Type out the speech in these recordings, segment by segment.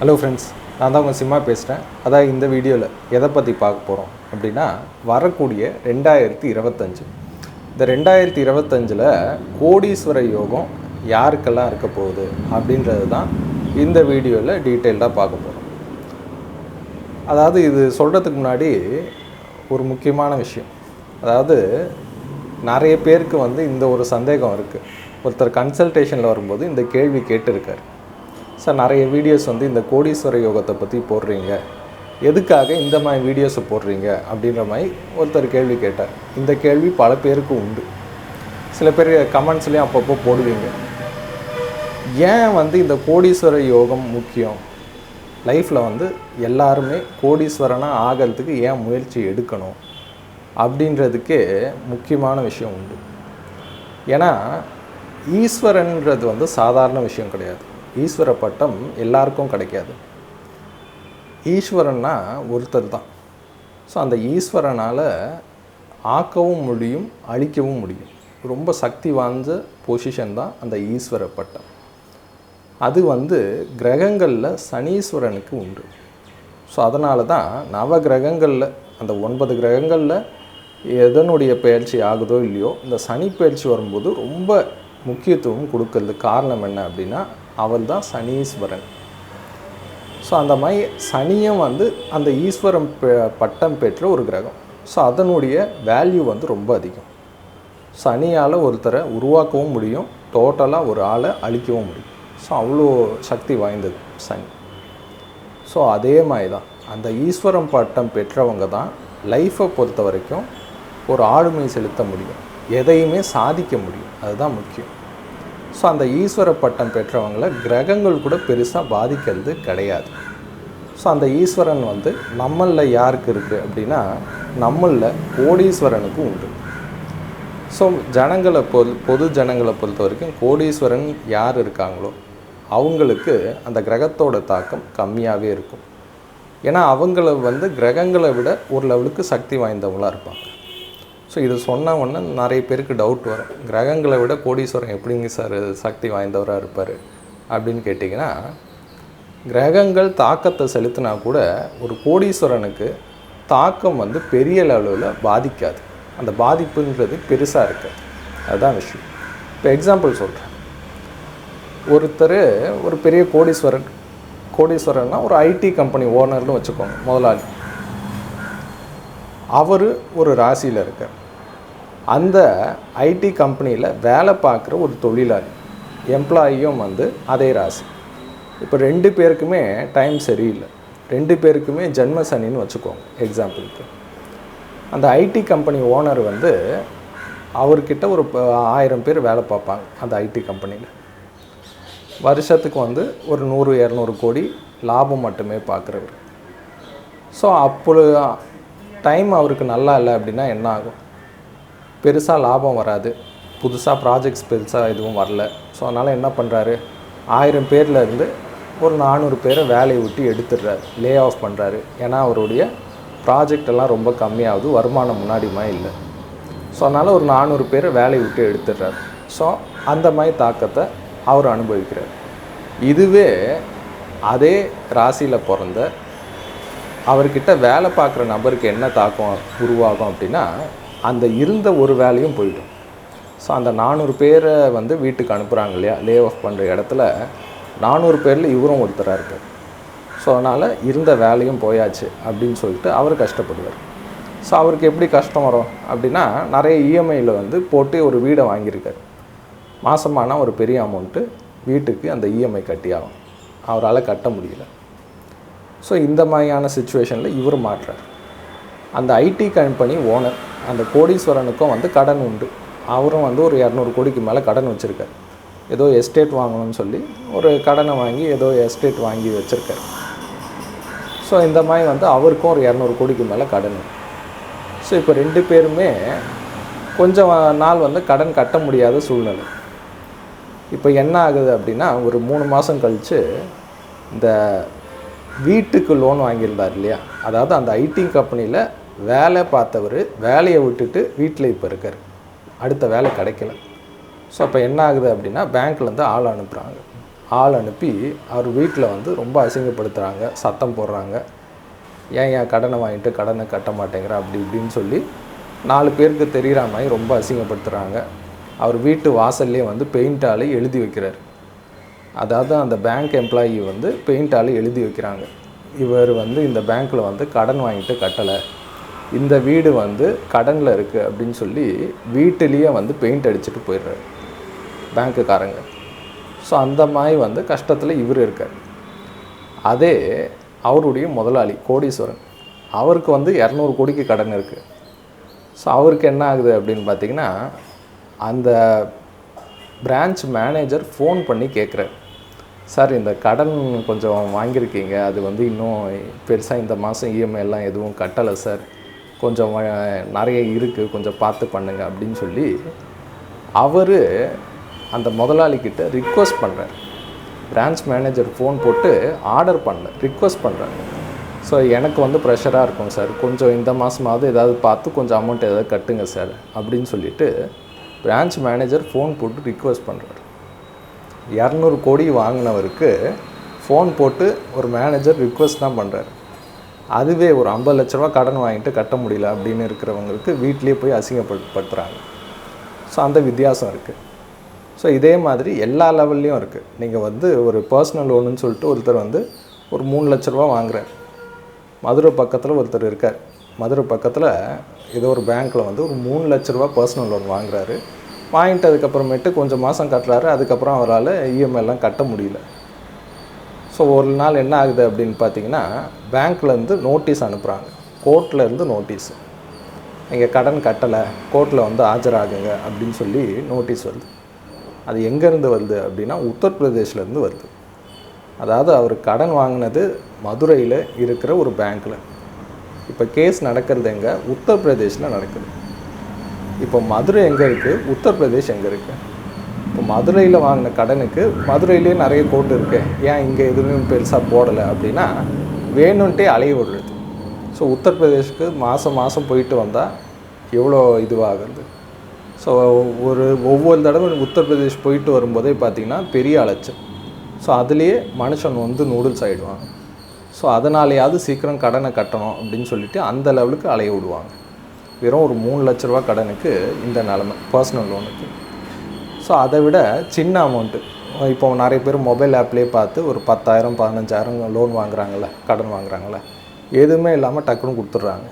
Hello friends நான் தான் உங்கள் சிம்மா பேசுகிறேன் அதான் இந்த வீடியோவில் எதை பற்றி பார்க்க போகிறோம் அப்படின்னா வரக்கூடிய ரெண்டாயிரத்தி இருபத்தஞ்சு. இந்த ரெண்டாயிரத்தி இருபத்தஞ்சில் கோடீஸ்வர யோகம் யாருக்கெல்லாம் இருக்க போகுது அப்படின்றது தான் இந்த வீடியோவில் டீட்டெயில்டாக பார்க்க போகிறோம் அதாவது இது சொல்கிறதுக்கு முன்னாடி ஒரு முக்கியமான விஷயம். அதாவது நிறைய பேருக்கு வந்து இந்த ஒரு சந்தேகம் இருக்குது ஒருத்தர் கன்சல்டேஷனில் வரும்போது இந்த கேள்வி கேட்டிருக்காரு. சார் நிறைய வீடியோஸ் வந்து இந்த கோடீஸ்வர யோகத்தை பற்றி போடுறீங்க. எதுக்காக இந்த மாதிரி வீடியோஸை போடுறீங்க அப்படின்ற மாதிரி ஒருத்தர் கேள்வி கேட்டார். இந்த கேள்வி பல பேருக்கு உண்டு. சில பேர் கமெண்ட்ஸ்லேயும் அப்பப்போ போடுவீங்க. ஏன் வந்து இந்த கோடீஸ்வர யோகம் முக்கியம்? லைஃப்பில் வந்து எல்லாருமே கோடீஸ்வரனாக ஆகிறதுக்கு ஏன் முயற்சி எடுக்கணும்? அப்படின்றதுக்கே முக்கியமான விஷயம் உண்டு. ஏன்னா ஈஸ்வரன்றது வந்து சாதாரண விஷயம் கிடையாது. ஈஸ்வர பட்டம் எல்லாருக்கும் கிடைக்காது. ஈஸ்வரன்னா ஒருத்தர் தான். ஸோ அந்த ஈஸ்வரனால் ஆக்கவும் முடியும் அழிக்கவும் முடியும். ரொம்ப சக்தி வாய்ந்த பொசிஷன் தான் அந்த ஈஸ்வர பட்டம் அது வந்து கிரகங்களில் சனீஸ்வரனுக்கு உண்டு. ஸோ அதனால தான் நவ கிரகங்களில் அந்த ஒன்பது கிரகங்களில் எதனுடைய பயிற்சி ஆகுதோ இல்லையோ இந்த சனி பயிற்சி வரும்போது ரொம்ப முக்கியத்துவம் கொடுக்கறது காரணம் என்ன அப்படின்னா அவள் தான் சனீஸ்வரன். ஸோ அந்த மாதிரி சனியும் வந்து அந்த ஈஸ்வரம் பெ- பட்டம் பெற்ற ஒரு கிரகம். ஸோ அதனுடைய வேல்யூ வந்து ரொம்ப அதிகம். சனியால் ஒருத்தரை உருவாக்கவும் முடியும் டோட்டலாக ஒரு ஆளை அழிக்கவும் முடியும். ஸோ அவ்வளோ சக்தி வாய்ந்தது சனி. ஸோ அதே மாதிரி தான் அந்த ஈஸ்வரம் பட்டம் பெற்றவங்க தான் லைஃப்பை பொறுத்த வரைக்கும் ஒரு ஆளுமை செலுத்த முடியும். எதையுமே சாதிக்க முடியும். அதுதான் முக்கியம். ஸோ அந்த ஈஸ்வர பட்டம் பெற்றவங்கள கிரகங்கள் கூட பெருசாக பாதிக்கிறது கிடையாது. ஸோ அந்த ஈஸ்வரன் வந்து நம்மளில் யாருக்கு இருக்குது அப்படின்னா நம்மளில் கோடீஸ்வரனுக்கு உண்டு. ஸோ ஜனங்களை பொது பொது ஜனங்களை பொறுத்த வரைக்கும் கோடீஸ்வரன் யார் இருக்காங்களோ அவங்களுக்கு அந்த கிரகத்தோட தாக்கம் கம்மியாகவே இருக்கும். ஏன்னா அவங்கள வந்து கிரகங்களை விட ஒரு லெவலுக்கு சக்தி வாய்ந்தவங்களாக இருப்பாங்க. ஸோ இது சொன்ன உடனே நிறைய பேருக்கு டவுட் வரும். கிரகங்களை விட கோடீஸ்வரன் எப்படிங்க சார் சக்தி வாய்ந்தவராக இருப்பார் அப்படின்னு கேட்டிங்கன்னா கிரகங்கள் தாக்கத்தை செலுத்தினா கூட ஒரு கோடீஸ்வரனுக்கு தாக்கம் வந்து பெரிய லெவலில் பாதிக்காது. அந்த பாதிப்புன்றது பெருசாக இருக்காது. அதுதான் விஷயம். இப்போ எக்ஸாம்பிள் சொல்கிறேன் ஒருத்தர் ஒரு பெரிய கோடீஸ்வரன் கோடீஸ்வரன்னா ஒரு ஐடி கம்பெனி ஓனர்னு வச்சுக்கோங்க முதலாளி. அவர் ஒரு ராசியில் இருக்கார். அந்த ஐடி கம்பெனியில் வேலை பார்க்குற ஒரு தொழிலாளி எம்ப்ளாயியும் வந்து அதே ராசி. இப்போ ரெண்டு பேருக்குமே டைம் சரியில்லை. ரெண்டு பேருக்குமே ஜென்ம சனின்னு வச்சுக்கோங்க எக்ஸாம்பிளுக்கு அந்த ஐடி கம்பெனி ஓனர் வந்து அவர்கிட்ட ஒரு ப- ஆயிரம் பேர் வேலை பார்ப்பாங்க அந்த ஐடி கம்பெனியில். வருஷத்துக்கு வந்து ஒரு நூறு இரநூறு கோடி லாபம் மட்டுமே பார்க்குறவர். ஸோ அப்போ டைம் அவருக்கு நல்லா இல்லை அப்படின்னா என்ன ஆகும்? பெருசாக லாபம் வராது. புதுசாக ப்ராஜெக்ட்ஸ் பெருசாக எதுவும் வரல. ஸோ அதனால் என்ன பண்ணுறாரு ஆயிரம் பேரில் இருந்து ஒரு நானூறு பேரை வேலையை விட்டு எடுத்துடுறாரு. லே ஆஃப் பண்ணுறாரு ஏன்னா அவருடைய ப்ராஜெக்ட் எல்லாம் ரொம்ப கம்மியாகுது. வருமானம் முன்னாடிமா இல்லை. ஸோ அதனால் ஒரு நானூறு பேரை வேலையை விட்டு எடுத்துடுறாரு. ஸோ அந்த மாதிரி தாக்கத்தை அவர் அனுபவிக்கிறார். இதுவே அதே ராசியில் பிறந்த அவர்கிட்ட வேலை பார்க்குற நபருக்கு என்ன தாக்கம் உருவாகும் அப்படின்னா அந்த இருந்த ஒரு வேலையும் போயிடும். ஸோ அந்த நானூறு பேரை வந்து வீட்டுக்கு அனுப்புகிறாங்க இல்லையா? லே ஆஃப் பண்ணுற இடத்துல நானூறு பேரில் இவரும் ஒருத்தராக இருக்கார். ஸோ அதனால் இருந்த வேலையும் போயாச்சு அப்படின்னு சொல்லிட்டு அவர் கஷ்டப்படுவார். ஸோ அவருக்கு எப்படி கஷ்டம் வரும் அப்படின்னா நிறைய இஎம்ஐயில் வந்து போட்டு ஒரு வீடை வாங்கியிருக்கார். மாதமானால் ஒரு பெரிய அமௌண்ட்டு வீட்டுக்கு அந்த இஎம்ஐ கட்டி ஆகும் அவரால் கட்ட முடியல. ஸோ இந்த மாதிரியான சுச்சுவேஷனில் இவர் மாட்டுறார் அந்த ஐடி கம்பெனி ஓனர் அந்த கோடீஸ்வரனுக்கும் வந்து கடன் உண்டு. அவரும் வந்து ஒரு இரநூறு கோடிக்கு மேலே கடன் வச்சுருக்கார். ஏதோ எஸ்டேட் வாங்கணும்னு சொல்லி ஒரு கடனை வாங்கி ஏதோ எஸ்டேட் வாங்கி வச்சுருக்காரு. ஸோ இந்த மாதிரி வந்து அவருக்கும் ஒரு இரநூறு கோடிக்கு மேலே கடன் ஸோ இப்போ ரெண்டு பேருமே கொஞ்சம் நாள் வந்து கடன் கட்ட முடியாத சூழ்நிலை. இப்போ என்ன ஆகுது அப்படின்னா ஒரு மூணு மாதம் கழித்து இந்த வீட்டுக்கு லோன் வாங்கியிருந்தார் இல்லையா? அதாவது அந்த ஐடி கம்பெனியில் வேலை பார்த்தவர் வேலையை விட்டுட்டு வீட்டில் இப்போ இருக்கார். அடுத்த வேலை கிடைக்கல. ஸோ அப்போ என்ன ஆகுது அப்படின்னா பேங்க்லேருந்து ஆள் அனுப்புகிறாங்க ஆள் அனுப்பி அவர் வீட்டில் வந்து ரொம்ப அசிங்கப்படுத்துகிறாங்க சத்தம் போடுறாங்க. ஏன் ஏன் கடனை வாங்கிட்டு கடனை கட்ட மாட்டேங்கிற? அப்படி இப்படின்னு சொல்லி நாலு பேருக்கு தெரிகிற மாதிரி ரொம்ப அசிங்கப்படுத்துகிறாங்க அவர் வீட்டு வாசல்லே வந்து பெயிண்டால் எழுதி வைக்கிறார். அதாவது அந்த பேங்க் எம்ப்ளாயி வந்து பெயிண்டால் எழுதி வைக்கிறாங்க. இவர் வந்து இந்த பேங்க்கில் வந்து கடன் வாங்கிட்டு கட்டலை. இந்த வீடு வந்து கடனில் இருக்குது அப்படின்னு சொல்லி வீட்டிலேயே வந்து பெயிண்ட் அடிச்சுட்டு போயிடுறாரு. பேங்க்குக்காரங்க ஸோ அந்த மாதிரி வந்து கஷ்டத்தில் இவர் இருக்கார். அதே அவருடைய முதலாளி கோடீஸ்வரன். அவருக்கு வந்து இரநூறு கோடிக்கு கடன் இருக்குது ஸோ அவருக்கு என்ன ஆகுது அப்படின்னு பார்த்தீங்கன்னா அந்த பிரான்ச் மேனேஜர் ஃபோன் பண்ணி கேட்குறாரு சார் இந்த கடன் கொஞ்சம் வாங்கியிருக்கீங்க. அது வந்து இன்னும் பெருசாக இந்த மாதம் இஎம்ஐ எல்லாம் எதுவும் கட்டலை சார். கொஞ்சம் நிறைய இருக்குது கொஞ்சம் பார்த்து பண்ணுங்க அப்படின்னு சொல்லி அவர் அந்த முதலாளிக்கிட்ட ரிக்வஸ்ட் பண்ணுறார் பிரான்ச் மேனேஜர் ஃபோன் போட்டு ஆர்டர் பண்ணல ரிக்வஸ்ட் பண்ணுறாங்க ஸோ எனக்கு வந்து ப்ரெஷராக இருக்கும் சார் கொஞ்சம் இந்த மாதமாவது ஏதாவது பார்த்து கொஞ்சம் அமௌண்ட் ஏதாவது கட்டுங்க சார் அப்படின்னு சொல்லிட்டு பிரான்ச் மேனேஜர் ஃபோன் போட்டு ரிக்வஸ்ட் பண்ணுறாரு இரநூறு கோடி வாங்கினவருக்கு ஃபோன் போட்டு ஒரு மேனேஜர் ரிக்வஸ்ட் தான் பண்ணுறாரு அதுவே ஒரு ஐம்பது லட்ச ரூபா கடன் வாங்கிட்டு கட்ட முடியல அப்படின்னு இருக்கிறவங்களுக்கு வீட்லேயே போய் அசிங்கப்படுத்துகிறாங்க ஸோ அந்த வித்தியாசம் இருக்குது ஸோ இதே மாதிரி எல்லா லெவல்லையும் இருக்குது நீங்கள் வந்து ஒரு பர்சனல் லோனுன்னு சொல்லிட்டு ஒருத்தர் வந்து ஒரு மூணு லட்ச ரூபா வாங்குறார். மதுரை பக்கத்தில் ஒருத்தர் இருக்கார். மதுரை பக்கத்தில் ஏதோ ஒரு பேங்க்கில் வந்து ஒரு மூணு லட்ச ரூபா பர்சனல் லோன் வாங்குறாரு. வாங்கிட்டு அதுக்கப்புறமேட்டு கொஞ்சம் மாதம் கட்டுறாரு. அதுக்கப்புறம் அவரால் இஎம்ஐ எல்லாம் கட்ட முடியல. ஸோ ஒரு நாள் என்ன ஆகுது அப்படின்னு பார்த்தீங்கன்னா பேங்க்லேருந்து நோட்டீஸ் அனுப்புகிறாங்க கோர்ட்லேருந்து நோட்டீஸ் நீங்கள் கடன் கட்டலை கோர்ட்டில் வந்து ஆஜராகுங்க அப்படின்னு சொல்லி நோட்டீஸ் வருது. அது எங்கேருந்து வருது அப்படின்னா உத்தரப்பிரதேஷ்லேருந்து வருது. அதாவது அவர் கடன் வாங்கினது மதுரையில் இருக்கிற ஒரு பேங்க்கில் இப்போ கேஸ் நடக்கிறது எங்கே? உத்தரப்பிரதேஷில் நடக்குது. இப்போ மதுரை எங்கே இருக்குது உத்தரப்பிரதேஷ் எங்கே இருக்குது இப்போ மதுரையில் வாங்கின கடனுக்கு மதுரையிலே நிறைய கோர்ட் இருக்குது ஏன் இங்கே எதுவும் பெருசாக போடலை அப்படின்னா வேணும்ன்ட்டே அலைய விடுறது. ஸோ உத்தரப்பிரதேஷ்க்கு மாதம் மாதம் போயிட்டு வந்தால் எவ்வளோ இதுவாகுது ஸோ ஒரு ஒவ்வொரு தடவை உத்தரப்பிரதேஷ் போயிட்டு வரும்போதே பார்த்தீங்கன்னா பெரிய அலைச்சல். ஸோ அதுலேயே மனுஷன் வந்து நூடுல்ஸ் ஆகிடுவாங்க ஸோ அதனாலேயாவது சீக்கிரம் கடனை கட்டணும் அப்படின்னு சொல்லிட்டு அந்த லெவலுக்கு அலைய விடுவாங்க. வெறும் ஒரு மூணு லட்ச ரூபா கடனுக்கு இந்த நிலமை பர்சனல் லோனுக்கு ஸோ அதை விட சின்ன அமௌண்ட்டு இப்போ நிறைய பேர் மொபைல் ஆப்லேயே பார்த்து ஒரு பத்தாயிரம் பதினஞ்சாயிரம் லோன் வாங்குறாங்கல்ல கடன் வாங்குறாங்கள எதுவுமே இல்லாமல் டக்குன்னு கொடுத்துட்றாங்க.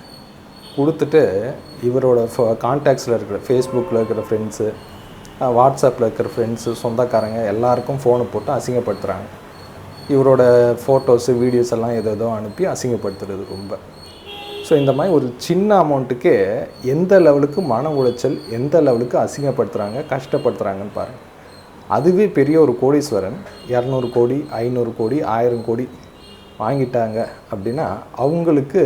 கொடுத்துட்டு இவரோட கான்டாக்ட்ஸில் இருக்கிற ஃபேஸ்புக்கில் இருக்கிற ஃப்ரெண்ட்ஸு வாட்ஸ்அப்பில் இருக்கிற ஃப்ரெண்ட்ஸு சொந்தக்காரங்க எல்லாருக்கும் ஃபோனை போட்டு அசிங்கப்படுத்துகிறாங்க இவரோட ஃபோட்டோஸு வீடியோஸ் எல்லாம் ஏதோ ஏதோ அனுப்பி அசிங்கப்படுத்துறது ரொம்ப. ஸோ இந்த மாதிரி ஒரு சின்ன அமௌண்ட்டுக்கே எந்த லெவலுக்கு மன உளைச்சல் எந்த லெவலுக்கு அசிங்கப்படுத்துகிறாங்க கஷ்டப்படுத்துகிறாங்கன்னு பாருங்கள் அதுவே பெரிய ஒரு கோடீஸ்வரன் இரநூறு கோடி ஐநூறு கோடி ஆயிரம் கோடி வாங்கிட்டாங்க அப்படின்னா அவங்களுக்கு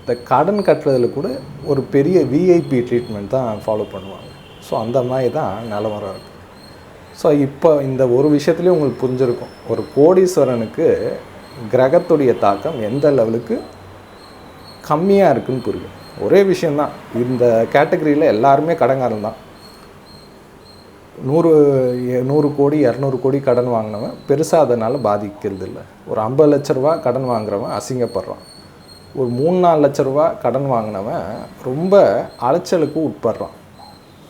இந்த கடன் கட்டுறதுல கூட ஒரு பெரிய விஐபி ட்ரீட்மெண்ட் தான் ஃபாலோ பண்ணுவாங்க. ஸோ அந்த மாதிரி தான் நிலவரம் இருக்குது ஸோ இப்போ இந்த ஒரு விஷயத்துலேயும் உங்களுக்கு புரிஞ்சிருக்கும். ஒரு கோடீஸ்வரனுக்கு கிரகத்துடைய தாக்கம் எந்த லெவலுக்கு கம்மியாக இருக்குன்னு புரியும் ஒரே விஷயந்தான் இந்த கேட்டகரியில் எல்லாருமே கடன்காரன் தான். நூறு எ- நூறு கோடி இரநூறு கோடி கடன் வாங்கினவன் பெருசாக அதனால் பாதிக்கிறது இல்லை ஒரு ஐம்பது லட்ச ரூபா கடன் வாங்குறவன் அசிங்கப்படுறான். ஒரு மூணு நாலு லட்ச ரூபா கடன் வாங்கினவன் ரொம்ப அலைச்சலுக்கு உட்படுறான்.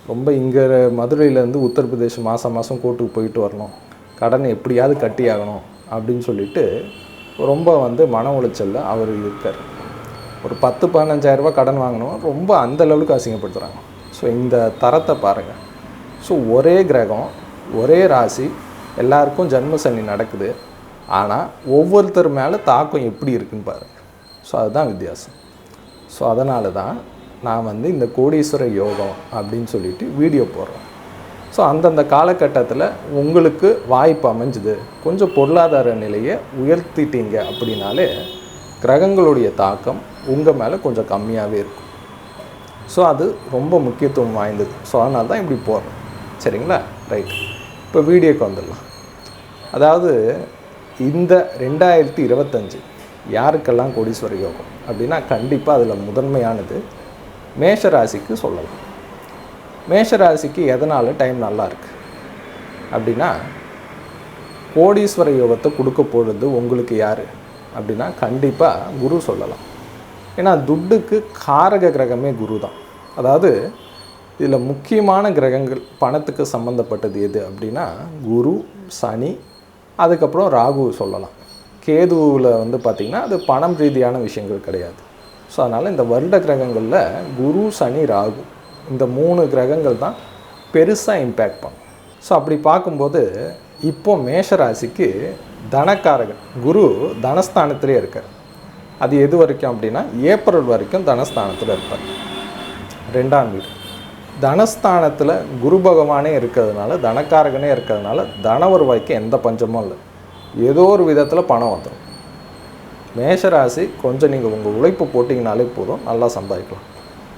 ரொம்ப இங்கே மதுரையிலேருந்து உத்தரப்பிரதேஷ் மாதம் மாதம் கோர்ட்டுக்கு போயிட்டு வரணும். கடனை எப்படியாவது கட்டி ஆகணும் அப்படின்னு சொல்லிட்டு ரொம்ப வந்து மன உளைச்சலில் அவர் இருக்கார். ஒரு பத்து பதினஞ்சாயிரரூபா கடன் வாங்கினோம் ரொம்ப அந்த லெவலுக்கு அசிங்கப்படுத்துகிறாங்க ஸோ இந்த தரத்தை பாருங்கள் ஸோ ஒரே கிரகம் ஒரே ராசி எல்லாருக்கும் ஜென்ம சனி நடக்குது. ஆனால் ஒவ்வொருத்தர் மேலே தாக்கம் எப்படி இருக்குன்னு பாருங்கள் ஸோ அதுதான் வித்தியாசம். ஸோ அதனால தான் நான் வந்து இந்த கோடீஸ்வர யோகம் அப்படின்னு சொல்லிட்டு வீடியோ போடுறேன் ஸோ அந்தந்த காலகட்டத்தில் உங்களுக்கு வாய்ப்பு அமைஞ்சுது. கொஞ்சம் பொருளாதார நிலையை உயர்த்திட்டீங்க அப்படின்னாலே கிரகங்களுடைய தாக்கம் உங்கள் மேலே கொஞ்சம் கம்மியாகவே இருக்கும். ஸோ அது ரொம்ப முக்கியத்துவம் வாய்ந்தது. ஸோ அதனால தான் இப்படி போடுறேன் சரிங்களா? ரைட் இப்போ வீடியோக்கு வந்துடலாம். அதாவது இந்த ரெண்டாயிரத்தி இருபத்தஞ்சு யாருக்கெல்லாம் கோடீஸ்வர யோகம் அப்படின்னா கண்டிப்பாக அதில் முதன்மையானது மேஷராசிக்கு சொல்லலாம். மேஷராசிக்கு எதனால் டைம் நல்லா இருக்குது அப்படின்னா கோடீஸ்வர யோகத்தை கொடுக்க போகிறது உங்களுக்கு யார்? அப்படின்னா கண்டிப்பாக குரு சொல்லலாம். ஏன்னா துட்டுக்கு காரக கிரகமே குரு தான் அதாவது இதில் முக்கியமான கிரகங்கள் பணத்துக்கு சம்மந்தப்பட்டது எது அப்படின்னா குரு சனி அதுக்கப்புறம் ராகு சொல்லலாம். கேதுவில் வந்து பார்த்திங்கன்னா அது பணம் ரீதியான விஷயங்கள் கிடையாது. ஸோ அதனால் இந்த வருட கிரகங்களில் குரு சனி ராகு இந்த மூணு கிரகங்கள் தான் பெருசாக இம்பேக்ட் பண்ணும். ஸோ அப்படி பார்க்கும்போது இப்போ மேஷராசிக்கு தனக்காரகன் குரு தனஸ்தானத்திலே இருக்கார். அது எது வரைக்கும் அப்படின்னா ஏப்ரல் வரைக்கும் தனஸ்தானத்தில் இருப்பார். ரெண்டாம் வீடு. தனஸ்தானத்தில் குரு பகவானே இருக்கிறதுனால தனக்காரகனே இருக்கிறதுனால தன வருவாய்க்கு எந்த பஞ்சமும் இல்லை. ஏதோ ஒரு விதத்தில் பணம் வந்துடும் மேஷராசி கொஞ்சம் நீங்கள் உங்கள் உழைப்பு போட்டிங்கனாலே போதும் நல்லா சம்பாதிக்கலாம்.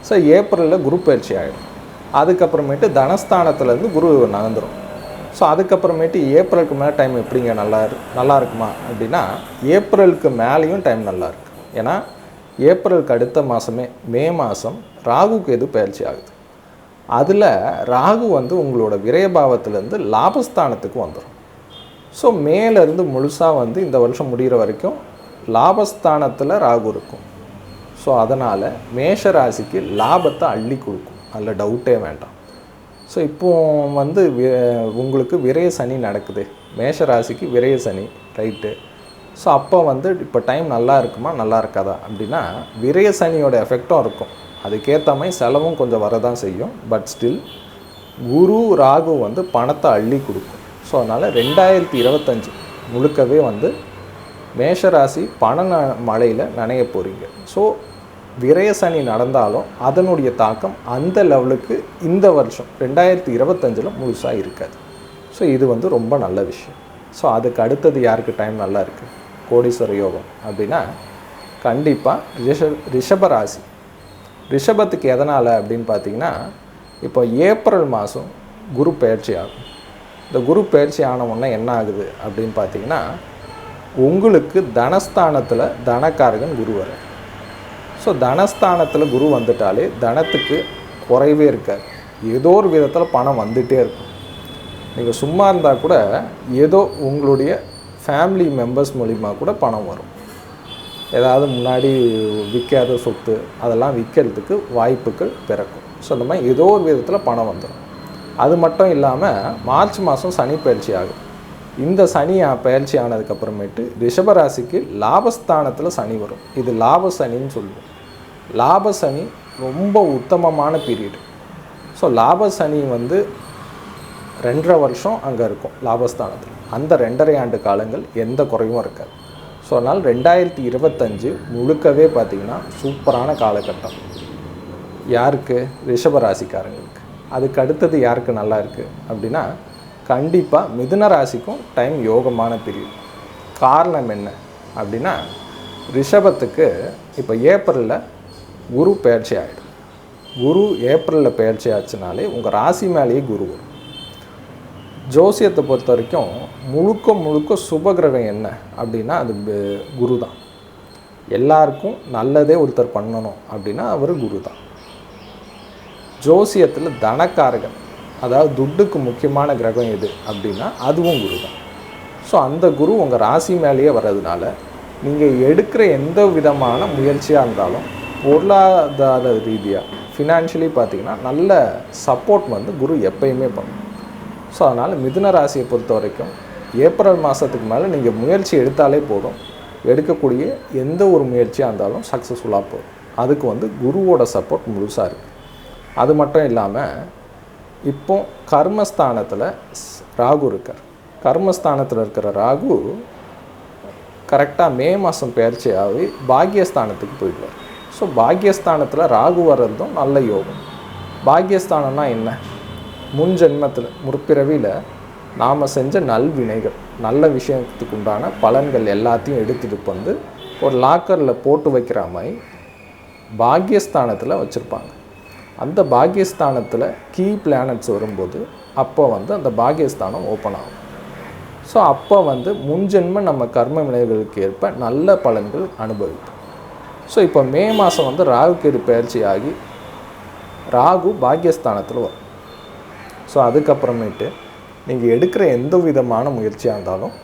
ஸோ ஏப்ரலில் குரு பயிற்சி ஆகிடும் அதுக்கப்புறமேட்டு தனஸ்தானத்துலேருந்து குரு நகர்ந்துடும் ஸோ அதுக்கப்புறமேட்டு ஏப்ரலுக்கு மேலே டைம் எப்படிங்க? நல்லா நல்லா இருக்குமா? அப்படின்னா ஏப்ரலுக்கு மேலேயும் டைம் நல்லா இருக்கு. ஏன்னா ஏப்ரலுக்கு அடுத்த மாதமே மே மாதம் ராகுக்கு எது பயிற்சி ஆகுது. அதில் ராகு வந்து உங்களோட விரயபாவத்திலேருந்து லாபஸ்தானத்துக்கு வந்துடும் ஸோ மேலேருந்து முழுசாக வந்து இந்த வருஷம் முடிகிற வரைக்கும் லாபஸ்தானத்தில் ராகு இருக்கும். ஸோ அதனால் மேஷ ராசிக்கு லாபத்தை அள்ளி கொடுக்கும். அதில் டவுட்டே வேண்டாம். ஸோ இப்போ வந்து உங்களுக்கு விரய சனி நடக்குது. மேஷ ராசிக்கு விரய சனி ரைட்டு ஸோ அப்போ வந்து இப்போ டைம் நல்லா இருக்குமா நல்லா இருக்காதா? அப்படின்னா விரய சனியோட எஃபெக்டும் இருக்கும். அதுக்கேற்ற மாதிரி செலவும் கொஞ்சம் வரதான் செய்யும். பட் ஸ்டில் குரு ராகு வந்து பணத்தை அள்ளி கொடுக்கும். ஸோ அதனால் ரெண்டாயிரத்தி இருபத்தஞ்சி முழுக்கவே வந்து மேஷராசி பண ந- மழையில் நனைய போகிறீங்க ஸோ விரய சனி நடந்தாலும் அதனுடைய தாக்கம் அந்த லெவலுக்கு இந்த வருஷம் ரெண்டாயிரத்தி இருபத்தஞ்சில் முழுசாக இருக்காது. ஸோ இது வந்து ரொம்ப நல்ல விஷயம். ஸோ அதுக்கு அடுத்தது யாருக்கு டைம் நல்லா இருக்குது கோடீஸ்வர யோகம் அப்படின்னா கண்டிப்பாக ரிஷ ரிஷபராசி. ரிஷபத்துக்கு எதனால் அப்படின்னு பார்த்தீங்கன்னா இப்போ ஏப்ரல் மாதம் குரு பயிற்சி ஆகும். இந்த குரு பயிற்சி ஆனவுடனே என்ன ஆகுது அப்படின்னு பார்த்தீங்கன்னா உங்களுக்கு தனஸ்தானத்தில் தனக்காரகன் குரு வர ஸோ தனஸ்தானத்தில் குரு வந்துட்டாலே தனத்துக்கு குறைவே இருக்காது. ஏதோ ஒரு விதத்தில் பணம் வந்துகிட்டே இருக்கும். நீங்கள் சும்மா இருந்தால் கூட ஏதோ உங்களுடைய ஃபேமிலி மெம்பர்ஸ் மூலிமா கூட பணம் வரும். ஏதாவது முன்னாடி விற்காத சொத்து அதெல்லாம் விற்கிறதுக்கு வாய்ப்புகள் பிறக்கும். ஸோ இந்த மாதிரி ஏதோ ஒரு விதத்தில் பணம் வந்துடும் அது மட்டும் இல்லாமல் மார்ச் மாதம் சனி பயிற்சி ஆகும். இந்த சனி பயிற்சி ஆனதுக்கப்புறமேட்டு ரிஷபராசிக்கு லாபஸ்தானத்தில் சனி வரும். இது லாப சனின்னு சொல்லுவோம். லாப சனி ரொம்ப உத்தமமான பீரியடு ஸோ லாப சனி வந்து ரெண்டரை வருஷம் அங்கே இருக்கும் லாபஸ்தானத்தில். அந்த ரெண்டரை ஆண்டு காலங்கள் எந்த குறைவும் இருக்காது. ஸோ அதனால் ரெண்டாயிரத்தி இருபத்தஞ்சு முழுக்கவே பார்த்திங்கன்னா சூப்பரான காலகட்டம். யாருக்கு? ரிஷபராசிக்காரங்களுக்கு. அதுக்கு அடுத்தது யாருக்கு நல்லா இருக்குது அப்படின்னா கண்டிப்பாக மிதுன ராசிக்கும் டைம் யோகமான பீரியட் காரணம் என்ன அப்படின்னா ரிஷபத்துக்கு இப்போ ஏப்ரலில் குரு பயிற்சி ஆகிடும் குரு ஏப்ரலில் பயிற்சி ஆச்சுனாலே உங்கள் ராசி மேலேயே குரு வரும். ஜோசியத்தை பொறுத்த வரைக்கும் முழுக்க முழுக்க சுபகிரகம் என்ன அப்படின்னா அது குரு தான். எல்லாருக்கும் நல்லதே ஒருத்தர் பண்ணணும் அப்படின்னா அவர் குரு தான். ஜோசியத்தில் தனக்காரகன் அதாவது துட்டுக்கு முக்கியமான கிரகம் எது அப்படின்னா அதுவும் குரு தான். ஸோ அந்த குரு உங்கள் ராசி மேலேயே வர்றதுனால நீங்கள் எடுக்கிற எந்த விதமான முயற்சியாக இருந்தாலும் பொருளாதார ரீதியாக ஃபினான்ஷியலி பார்த்தீங்கன்னா நல்ல சப்போர்ட் வந்து குரு எப்பயுமே பண்ணும். ஸோ அதனால் மிதுன ராசியை பொறுத்த வரைக்கும் ஏப்ரல் மாதத்துக்கு மேலே நீங்கள் முயற்சி எடுத்தாலே போதும். எடுக்கக்கூடிய எந்த ஒரு முயற்சியாக இருந்தாலும் சக்ஸஸ்ஃபுல்லாக போகும் அதுக்கு வந்து குருவோட சப்போர்ட் முழுசாக இருக்குது அது மட்டும் இல்லாமல் இப்போ கர்மஸ்தானத்தில் ராகு இருக்கார். கர்மஸ்தானத்தில் இருக்கிற ராகு கரெக்டாக மே மாதம் பயிற்சியாகி பாக்கியஸ்தானத்துக்கு போயிடுவார். ஸோ பாக்கியஸ்தானத்தில் ராகு வர்றதும் நல்ல யோகம். பாக்கியஸ்தானம்னா என்ன? முன் ஜென்மத்தில் முற்பிறவியில் நாம் செஞ்ச நல்வினைகள் நல்ல விஷயத்துக்கு உண்டான பலன்கள் எல்லாத்தையும் எடுத்துகிட்டு வந்து ஒரு லாக்கரில் போட்டு வைக்கிற மாதிரி பாக்கியஸ்தானத்தில் வச்சுருப்பாங்க. அந்த பாக்கியஸ்தானத்தில் கீ பிளானட்ஸ் வரும்போது அப்போ வந்து அந்த பாக்கியஸ்தானம் ஓப்பன் ஆகும். ஸோ அப்போ வந்து முன்ஜென்ம நம்ம கர்ம வினைகளுக்கு ஏற்ப நல்ல பலன்கள் அனுபவிப்போம். ஸோ இப்போ மே மாதம் வந்து ராகு பயிற்சி ஆகி ராகு பாக்கியஸ்தானத்தில் வரும். ஸோ அதுக்கப்புறமேட்டு நீங்கள் எடுக்கிற எந்த விதமான முயற்சியாக இருந்தாலும்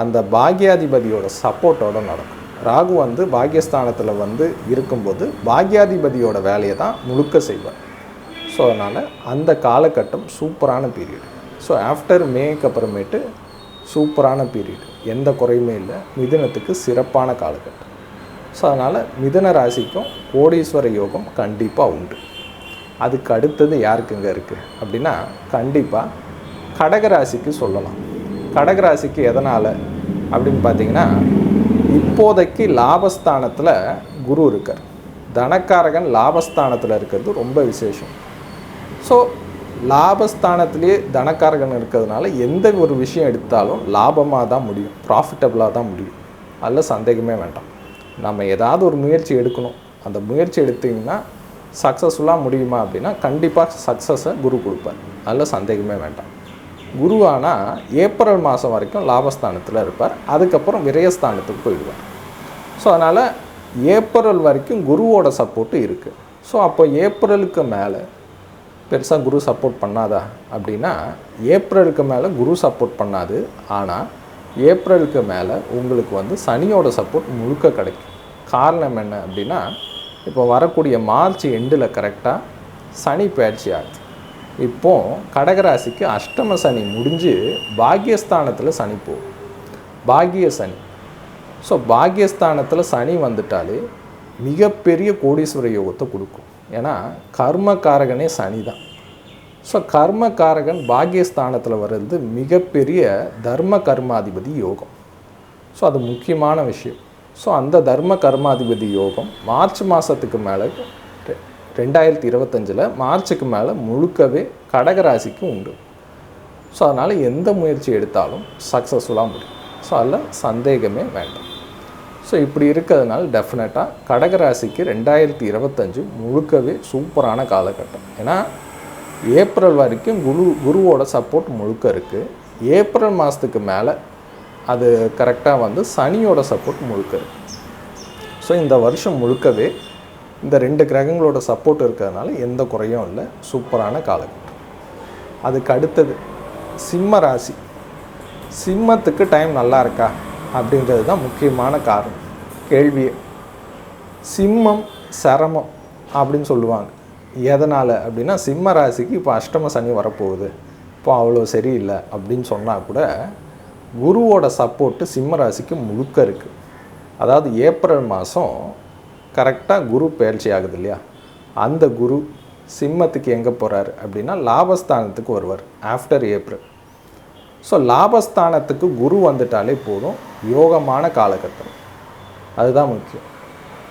அந்த பாக்யாதிபதியோட சப்போர்ட்டோட நடக்கும். ராகு வந்து பாக்யஸ்தானத்தில் வந்து இருக்கும்போது பாக்யாதிபதியோட வேலையை தான் முழுக்க செய்வார். ஸோ அதனால் அந்த காலகட்டம் சூப்பரான பீரியட் ஸோ ஆஃப்டர் மேக்கு அப்புறமேட்டு சூப்பரான பீரியட் எந்த குறையுமே இல்லை. மிதுனத்துக்கு சிறப்பான காலகட்டம். ஸோ அதனால் மிதன ராசிக்கும் கோடீஸ்வர யோகம் கண்டிப்பாக உண்டு. அதுக்கு அடுத்தது யாருக்குங்க இருக்குது அப்படின்னா கண்டிப்பாக கடகராசிக்கு சொல்லலாம். கடகராசிக்கு எதனால்? அப்படின்னு பார்த்தீங்கன்னா இப்போதைக்கு லாபஸ்தானத்தில் குரு இருக்கார். தனக்காரகன் லாபஸ்தானத்தில் இருக்கிறது ரொம்ப விசேஷம். ஸோ லாபஸ்தானத்திலேயே தனக்காரகன் இருக்கிறதுனால எந்த ஒரு விஷயம் எடுத்தாலும் லாபமாக தான் முடியும். ப்ராஃபிட்டபுளாக தான் முடியும். அதில் சந்தேகமே வேண்டாம். நம்ம ஏதாவது ஒரு முயற்சி எடுக்கணும். அந்த முயற்சி எடுத்திங்கன்னா சக்ஸஸ்ஃபுல்லாக முடியுமா அப்படின்னா கண்டிப்பாக சக்ஸஸை குரு கொடுப்பார். அதில் சந்தேகமே வேண்டாம். குருவானால் ஏப்ரல் மாதம் வரைக்கும் லாபஸ்தானத்தில் இருப்பார். அதுக்கப்புறம் விரயஸ்தானத்துக்கு போயிடுவார். ஸோ அதனால் ஏப்ரல் வரைக்கும் குருவோட சப்போர்ட்டு இருக்குது ஸோ அப்போ ஏப்ரலுக்கு மேலே பெருசாக குரு சப்போர்ட் பண்ணாதா அப்படின்னா ஏப்ரலுக்கு மேலே குரு சப்போர்ட் பண்ணாது. ஆனால் ஏப்ரலுக்கு மேலே உங்களுக்கு வந்து சனியோட சப்போர்ட் முழுக்க கிடைக்கும். காரணம் என்ன அப்படின்னா இப்போ வரக்கூடிய மார்ச் எண்டில் கரெக்டாக சனி பயிற்சி ஆகுது. இப்போ கடகராசிக்கு அஷ்டம சனி முடிஞ்சு பாக்யஸ்தானத்தில் சனி போகும். பாகிய சனி. ஸோ பாக்யஸ்தானத்தில் சனி வந்துட்டாலே மிகப்பெரிய கோடீஸ்வர யோகத்தை கொடுக்கும். ஏன்னா கர்மகாரகனே சனி தான் ஸோ கர்மகாரகன் பாக்கியஸ்தானத்தில் வர்றது மிகப்பெரிய தர்ம கர்மாதிபதி யோகம். ஸோ அது முக்கியமான விஷயம். ஸோ அந்த தர்ம கர்மாதிபதி யோகம் மார்ச் மாதத்துக்கு மேலே ரெண்டாயிரத்தி இருபத்தஞ்சில் மார்ச்சுக்கு மேலே முழுக்கவே கடகராசிக்கு உண்டு. ஸோ அதனால் எந்த முயற்சி எடுத்தாலும் சக்ஸஸ்ஃபுல்லாக முடியும். ஸோ அதில் சந்தேகமே வேண்டாம். ஸோ இப்படி இருக்கிறதுனால டெஃபினட்டாக கடகராசிக்கு ரெண்டாயிரத்தி இருபத்தஞ்சு முழுக்கவே சூப்பரான காலகட்டம். ஏன்னா ஏப்ரல் வரைக்கும் குரு குருவோட சப்போர்ட் முழுக்க இருக்குது ஏப்ரல் மாதத்துக்கு மேலே அது கரெக்டாக வந்து சனியோட சப்போர்ட் முழுக்க இருக்குது ஸோ இந்த வருஷம் முழுக்கவே இந்த ரெண்டு கிரகங்களோட சப்போர்ட் இருக்கிறதுனால எந்த குறையும் இல்லை. சூப்பரான காலகட்டம். அதுக்கு அடுத்தது சிம்ம ராசி. சிம்மத்துக்கு டைம் நல்லா இருக்கா? அப்படின்றது தான் முக்கியமான காரணம். கேள்வியே சிம்மம் சிரமம் அப்படின்னு சொல்லுவாங்க. எதனால் அப்படின்னா சிம்ம ராசிக்கு இப்போ அஷ்டம சனி வரப்போகுது. இப்போ அவ்வளோ சரியில்லை அப்படின்னு சொன்னால் கூட குருவோட சப்போர்ட்டு சிம்ம ராசிக்கு முழுக்க இருக்குது அதாவது ஏப்ரல் மாதம் கரெக்டாக குரு பயிற்சி ஆகுது இல்லையா? அந்த குரு சிம்மத்துக்கு எங்கே போகிறாரு அப்படின்னா லாபஸ்தானத்துக்கு வருவார் ஆஃப்டர் ஏப்ரல். ஸோ லாபஸ்தானத்துக்கு குரு வந்துட்டாலே போதும் யோகமான காலகட்டம். அதுதான் முக்கியம்.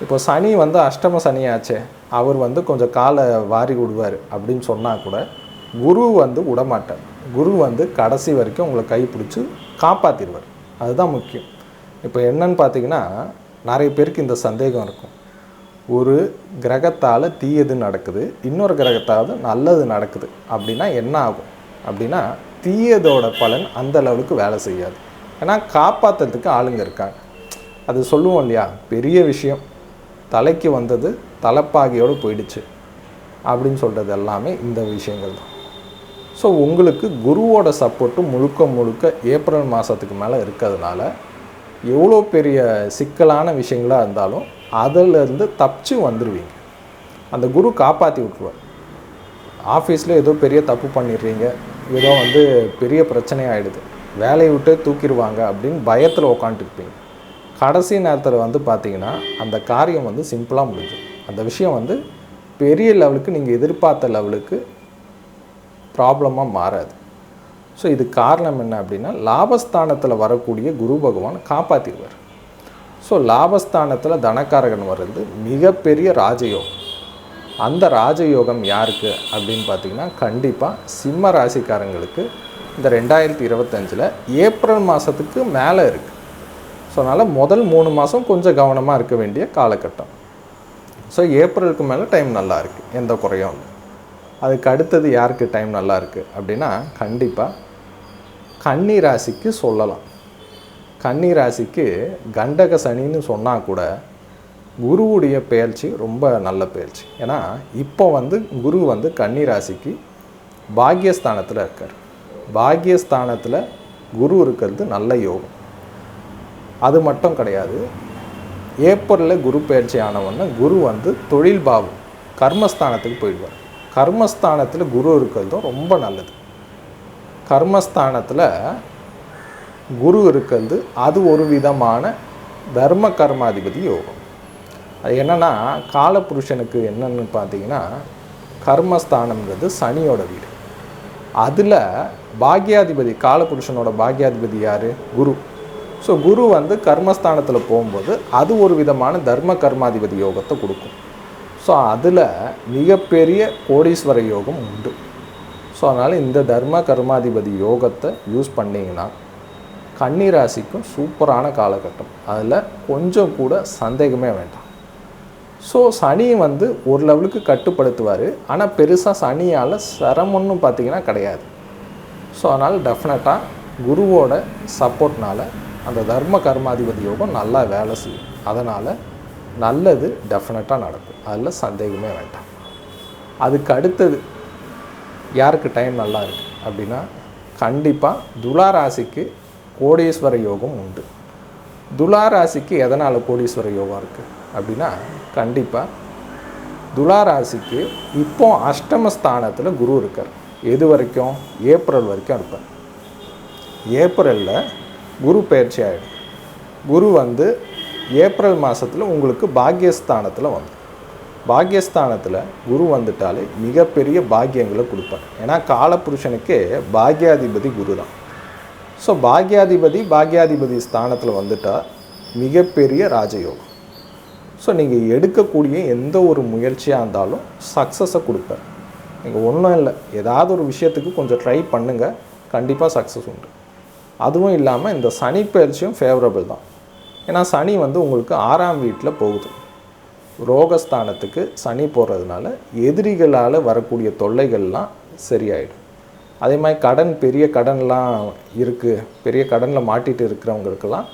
இப்போ சனி வந்து அஷ்டம சனியாச்சே அவர் வந்து கொஞ்சம் காலை வாரி விடுவார் அப்படின்னு சொன்னால் கூட குரு வந்து விடமாட்டார். குரு வந்து கடைசி வரைக்கும் உங்களை கைப்பிடிச்சி காப்பாற்றிடுவார் அதுதான் முக்கியம். இப்போ என்னன்னு பார்த்தீங்கன்னா நிறைய பேருக்கு இந்த சந்தேகம் இருக்கும். ஒரு கிரகத்தால் தீயது நடக்குது இன்னொரு கிரகத்தால் நல்லது நடக்குது. அப்படின்னா என்ன ஆகும்? அப்படின்னா தீயதோட பலன் அந்த அளவுக்கு வேலை செய்யாது. ஏன்னா காப்பாற்றுறதுக்கு ஆளுங்க இருக்காங்க. அது சொல்லுவோம் இல்லையா? பெரிய விஷயம். தலைக்கு வந்தது தலைப்பாகையோடு போயிடுச்சு அப்படின்னு சொல்கிறது எல்லாமே இந்த விஷயங்கள் தான். ஸோ உங்களுக்கு குருவோட சப்போர்ட்டு முழுக்க முழுக்க ஏப்ரல் மாதத்துக்கு மேலே இருக்கிறதுனால எவ்வளோ பெரிய சிக்கலான விஷயங்களாக இருந்தாலும் அதிலேருந்து தப்பிச்சு வந்துடுவீங்க அந்த குரு காப்பாற்றி விட்ருவார் ஆஃபீஸில் ஏதோ பெரிய தப்பு பண்ணிடுறீங்க. ஏதோ வந்து பெரிய பிரச்சனையாகிடுது வேலையை விட்டு தூக்கிடுவாங்க அப்படின்னு பயத்தில் உக்காந்துருப்பீங்க கடைசி நேரத்தில் வந்து பார்த்திங்கன்னா அந்த காரியம் வந்து சிம்பிளாக முடிஞ்சிடும் அந்த விஷயம் வந்து பெரிய லெவலுக்கு நீங்கள் எதிர்பார்த்த லெவலுக்கு ப்ராப்ளமாக மாறாது. ஸோ இது காரணம் என்ன அப்படின்னா லாபஸ்தானத்தில் வரக்கூடிய குரு பகவான் காப்பாற்றிடுவார் ஸோ லாபஸ்தானத்தில் தனக்காரகன் வர்றது மிகப்பெரிய ராஜயோகம். அந்த ராஜயோகம் யாருக்கு அப்படின்னு பார்த்தீங்கன்னா கண்டிப்பாக சிம்ம ராசிக்காரங்களுக்கு இந்த ரெண்டாயிரத்தி இருபத்தஞ்சில் ஏப்ரல் மாதத்துக்கு மேலே இருக்குது ஸோ அதனால் முதல் மூணு மாதம் கொஞ்சம் கவனமாக இருக்க வேண்டிய காலகட்டம். ஸோ ஏப்ரலுக்கு மேலே டைம் நல்லா இருக்குது எந்த குறையும் இல்லை. அதுக்கு அடுத்தது யாருக்கு டைம் நல்லா இருக்குது அப்படின்னா கண்டிப்பாக கன்னி ராசிக்கு சொல்லலாம். கன்னி ராசிக்கு கண்டக சனின்னு சொன்னால் கூட குருவுடைய பயிற்சி ரொம்ப நல்ல பயிற்சி ஏன்னா இப்போ வந்து குரு வந்து கன்னி ராசிக்கு பாக்யஸ்தானத்தில் இருக்கார். பாக்யஸ்தானத்தில் குரு இருக்கிறது நல்ல யோகம். அது மட்டும் கிடையாது. ஏப்ரலில் குரு பயிற்சி ஆனவொன்னே குரு வந்து தொழில் பாவம் கர்மஸ்தானத்துக்கு போயிடுவார். கர்மஸ்தானத்தில் குரு இருக்கிறதும் ரொம்ப நல்லது. கர்மஸ்தானத்தில் குரு இருக்கிறது அது ஒரு விதமான தர்ம கர்மாதிபதி யோகம். அது என்னென்னா காலபுருஷனுக்கு என்னென்னு பார்த்தீங்கன்னா கர்மஸ்தானம்ன்றது சனியோட வீடு. அதில் பாக்யாதிபதி காலபுருஷனோட பாக்யாதிபதி யார்? குரு. ஸோ குரு வந்து கர்மஸ்தானத்தில் போகும்போது அது ஒரு விதமான தர்ம கர்மாதிபதி யோகத்தை கொடுக்கும். ஸோ அதில் மிகப்பெரிய கோடீஸ்வர யோகம் உண்டு. ஸோ அதனால் இந்த தர்ம கர்மாதிபதி யோகத்தை யூஸ் பண்ணிங்கன்னா கன்னிராசிக்கும் சூப்பரான காலகட்டம். அதில் கொஞ்சம் கூட சந்தேகமே வேண்டாம். ஸோ சனி வந்து ஒரு லெவலுக்கு கட்டுப்படுத்துவார். ஆனால் பெருசாக சனியால் சிரமம்னு பார்த்தீங்கன்னா கிடையாது. ஸோ அதனால் டெஃபினட்டாக குருவோட சப்போர்ட்னால அந்த தர்ம கர்மாதிபதி யோகம் நல்லா வேலை செய்யும். அதனால் நல்லது டெஃபினட்டாக நடக்கும். அதில் சந்தேகமே வேண்டாம். அதுக்கு அடுத்தது யாருக்கு டைம் நல்லா இருக்குது அப்படின்னா கண்டிப்பாக துலா ராசிக்கு கோடீஸ்வர யோகம் உண்டு. துலா ராசிக்கு எதனால் கோடீஸ்வர யோகம் இருக்குது அப்படின்னா கண்டிப்பாக துளாராசிக்கு இப்போ அஷ்டமஸ்தானத்தில் குரு இருக்கார். எது வரைக்கும்? ஏப்ரல் வரைக்கும் இருப்பார். ஏப்ரலில் குரு பயிற்சி ஆகிடும் குரு வந்து ஏப்ரல் மாதத்தில் உங்களுக்கு பாக்யஸ்தானத்தில் வந்து. பாக்யஸ்தானத்தில் குரு வந்துட்டாலே மிகப்பெரிய பாக்கியங்களை கொடுப்பார். ஏன்னா காலபுருஷனுக்கே பாக்யாதிபதி குரு தான் ஸோ பாக்யாதிபதி பாக்யாதிபதி ஸ்தானத்தில் வந்துட்டால் மிகப்பெரிய ராஜயோகம். ஸோ நீங்கள் எடுக்கக்கூடிய எந்த ஒரு முயற்சியாக இருந்தாலும் சக்ஸஸை கொடுப்பார். நீங்கள் ஒன்றும் இல்லை. ஏதாவது ஒரு விஷயத்துக்கு கொஞ்சம் ட்ரை பண்ணுங்கள் கண்டிப்பாக சக்ஸஸ் உண்டு. அதுவும் இல்லாமல் இந்த சனி பயிற்சியும் ஃபேவரபிள் தான். ஏன்னா சனி வந்து உங்களுக்கு ஆறாம் வீட்டில் போகுது. ரோகஸ்தானத்துக்கு சனி போடுறதுனால எதிரிகளால் வரக்கூடிய தொல்லைகள்லாம் சரியாயிடும். அதே மாதிரி கடன் பெரிய கடன்லாம் இருக்குது பெரிய கடனில் மாட்டிகிட்டு இருக்கிறவங்களுக்கெல்லாம்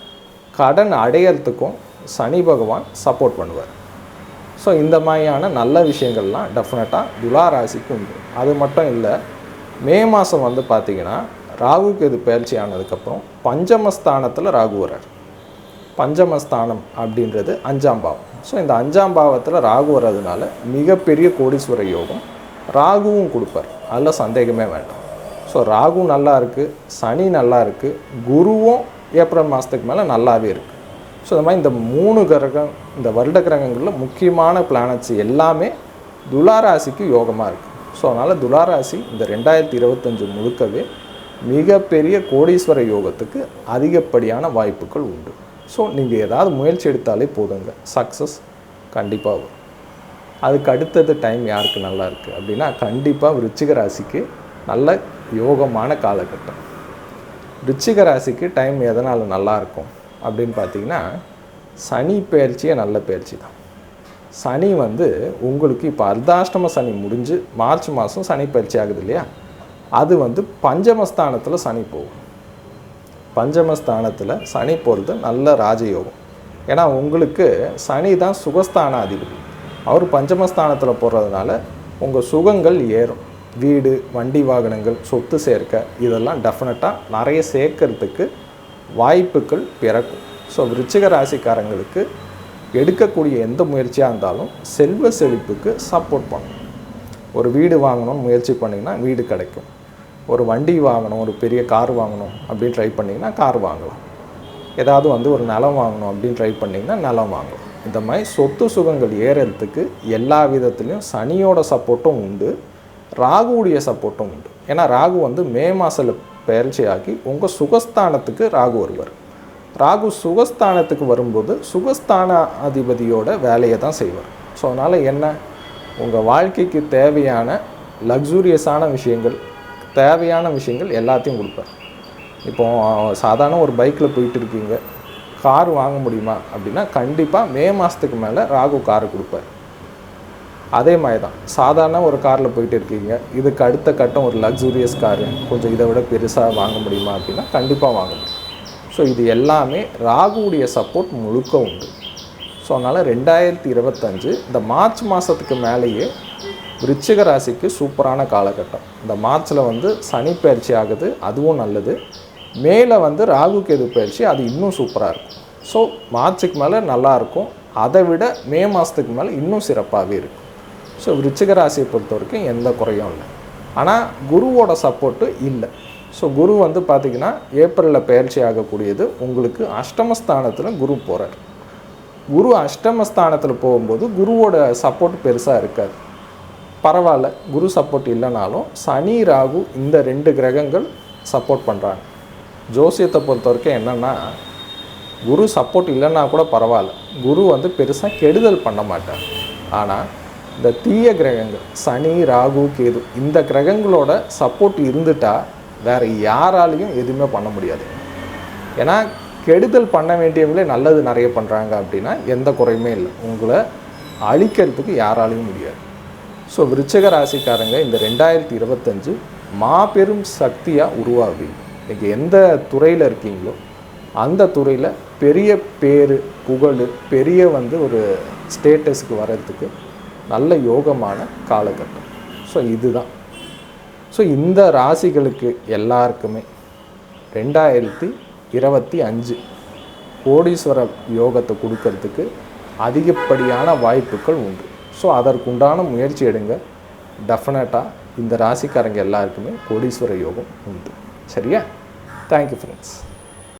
கடன் அடையிறதுக்கும் சனி பகவான் சப்போர்ட் பண்ணுவார். ஸோ இந்த மாதிரியான நல்ல விஷயங்கள்லாம் டெஃபினட்டாக துலா ராசிக்கு உண்டு. அது மட்டும் இல்லை மே மாதம் வந்து பார்த்திங்கன்னா ராகுக்கு இது பயிற்சி ஆனதுக்கப்புறம் பஞ்சமஸ்தானத்தில் ராகு வர்றார். பஞ்சமஸ்தானம் அப்படின்றது அஞ்சாம் பாவம். ஸோ இந்த அஞ்சாம் பாவத்தில் ராகு வர்றதுனால மிகப்பெரிய கோடீஸ்வர யோகம் ராகுவும் கொடுப்பார். அதில் சந்தேகமே வேண்டாம். ஸோ ராகு நல்லா இருக்குது சனி நல்லா இருக்குது குருவும் ஏப்ரல் மாதத்துக்கு மேலே நல்லாவே இருக்குது ஸோ இந்த மாதிரி இந்த மூணு கிரகம் இந்த வருட கிரகங்களில் முக்கியமான பிளானட்ஸ் எல்லாமே துளாராசிக்கு யோகமாக இருக்குது ஸோ அதனால் துளாராசி இந்த ரெண்டாயிரத்தி இருபத்தஞ்சு முழுக்கவே மிகப்பெரிய கோடீஸ்வர யோகத்துக்கு அதிகப்படியான வாய்ப்புகள் உண்டு. ஸோ நீங்கள் ஏதாவது முயற்சி எடுத்தாலே போதுங்க. சக்ஸஸ் கண்டிப்பாக வரும். அதுக்கு அடுத்தது டைம் யாருக்கு நல்லா இருக்குது அப்படின்னா கண்டிப்பாக விருச்சிக ராசிக்கு நல்ல யோகமான காலகட்டம். விருச்சிக ராசிக்கு டைம் எதனால் நல்லாயிருக்கும் அப்படின்னு பார்த்தீங்கன்னா சனி பயிற்சியே நல்ல பயிற்சி தான். சனி வந்து உங்களுக்கு இப்போ அர்த்தாஷ்டம சனி முடிஞ்சு மார்ச் மாதம் சனி பயிற்சி ஆகுது இல்லையா? அது வந்து பஞ்சமஸ்தானத்தில் சனி போகும். பஞ்சமஸ்தானத்தில் சனி போகிறது நல்ல ராஜயோகம். ஏன்னா உங்களுக்கு சனி தான் சுகஸ்தான அதிபதி அவர் பஞ்சமஸ்தானத்தில் போடுறதுனால உங்கள் சுகங்கள் ஏறும். வீடு வண்டி வாகனங்கள் சொத்து சேர்க்க இதெல்லாம் டெஃபினட்டாக நிறைய சேர்க்கறதுக்கு வாய்ப்புகள் பிறக்கும். ஸோ விருச்சிக ராசிக்காரங்களுக்கு எடுக்கக்கூடிய எந்த முயற்சியாக இருந்தாலும் செல்வ செழிப்புக்கு சப்போர்ட் பண்ணும். ஒரு வீடு வாங்கணும்னு முயற்சி பண்ணிங்கன்னா வீடு கிடைக்கும். ஒரு வண்டி வாங்கணும் ஒரு பெரிய கார் வாங்கணும் அப்படின்னு ட்ரை பண்ணிங்கன்னா கார் வாங்கலாம். ஏதாவது வந்து ஒரு நிலம் வாங்கணும் அப்படின்னு ட்ரை பண்ணிங்கன்னா நிலம் வாங்கலாம். இந்த மாதிரி சொத்து சுகங்கள் ஏறுறதுக்கு எல்லா விதத்துலேயும் சனியோட சப்போர்ட்டும் உண்டு ராகுவுடைய சப்போர்ட்டும் உண்டு. ஏன்னா ராகு வந்து மே மாதத்தில் பயிற்சியாகி உங்கள் சுகஸ்தானத்துக்கு ராகு வருவார். ராகு சுகஸ்தானத்துக்கு வரும்போது சுகஸ்தான அதிபதியோட வேலையை தான் செய்வார். ஸோ அதனால் என்ன? உங்கள் வாழ்க்கைக்கு தேவையான லக்ஸூரியஸான விஷயங்கள் தேவையான விஷயங்கள் எல்லாத்தையும் கொடுப்பார் இப்போ சாதாரண ஒரு பைக்கில் போயிட்டு இருக்கீங்க கார் வாங்க முடியுமா அப்படின்னா கண்டிப்பாக மே மாதத்துக்கு மேலே ராகு காரை கொடுப்பார். அதே மாதிரி தான் சாதாரண ஒரு காரில் போயிட்டு இருக்கீங்க இதுக்கு அடுத்த கட்டம் ஒரு லக்ஸூரியஸ் காரு கொஞ்சம் இதை விட பெருசாக வாங்க முடியுமா அப்படின்னா கண்டிப்பாக வாங்க முடியும். ஸோ இது எல்லாமே ராகுவுடைய சப்போர்ட் முழுக்க உண்டு. ஸோ அதனால் ரெண்டாயிரத்தி இருபத்தஞ்சு இந்த மார்ச் மாதத்துக்கு மேலேயே விருச்சிக ராசிக்கு சூப்பரான காலகட்டம். இந்த மார்ச்சில் வந்து சனி பயிற்சி ஆகுது அதுவும் நல்லது. மேலே வந்து ராகு கேது பயிற்சி அது இன்னும் சூப்பராக இருக்கும். ஸோ மார்ச்சுக்கு மேலே நல்லாயிருக்கும் அதை விட மே மாதத்துக்கு மேலே இன்னும் சிறப்பாகவே இருக்கும். ஸோ விருச்சிக ராசியை பொறுத்த வரைக்கும் எந்த குறையும் இல்லை. ஆனால் குருவோட சப்போர்ட்டு இல்லை. ஸோ குரு வந்து பார்த்திங்கன்னா ஏப்ரலில் பயிற்சி ஆகக்கூடியது. உங்களுக்கு அஷ்டமஸ்தானத்தில் குரு போகிறார் குரு அஷ்டமஸ்தானத்தில் போகும்போது குருவோட சப்போர்ட் பெருசாக இருக்காது. பரவாயில்ல குரு சப்போர்ட் இல்லைனாலும் சனி ராகு இந்த ரெண்டு கிரகங்கள் சப்போர்ட் பண்ணுறாங்க ஜோசியத்தை பொறுத்த வரைக்கும் என்னென்னா குரு சப்போர்ட் இல்லைன்னா கூட பரவாயில்ல. குரு வந்து பெருசாக கெடுதல் பண்ண மாட்டார். ஆனால் இந்த தீய கிரகங்கள் சனி ராகு கேது இந்த கிரகங்களோட சப்போர்ட் இருந்துட்டா வேறு யாராலையும் எதுவுமே பண்ண முடியாது. ஏன்னா கெடுதல் பண்ண வேண்டியவங்களே நல்லது நிறைய பண்ணுறாங்க அப்படின்னா எந்த குறையுமே இல்லை. உங்களை அழிக்கிறதுக்கு யாராலையும் முடியாது. ஸோ விருச்சக ராசிக்காரங்க இந்த ரெண்டாயிரத்தி இருபத்தஞ்சு மாபெரும் சக்தியாக உருவாகுவீங்க. இன்றைக்கி எந்த துறையில் இருக்கீங்களோ அந்த துறையில் பெரிய பேர் புகழ் பெரிய வந்து ஒரு ஸ்டேட்டஸுக்கு வர்றதுக்கு நல்ல யோகமான காலகட்டம். ஸோ இதுதான். ஸோ இந்த ராசிகளுக்கு எல்லாருக்குமே ரெண்டாயிரத்தி இருபத்தி அஞ்சு கோடீஸ்வர யோகத்தை கொடுக்கறதுக்கு அதிகப்படியான வாய்ப்புகள் உண்டு. ஸோ அதற்குண்டான முயற்சி எடுங்க. டெஃபினட்டாக இந்த ராசிக்காரங்க எல்லாருக்குமே கோடீஸ்வர யோகம் உண்டு. சரியா? Thank you friends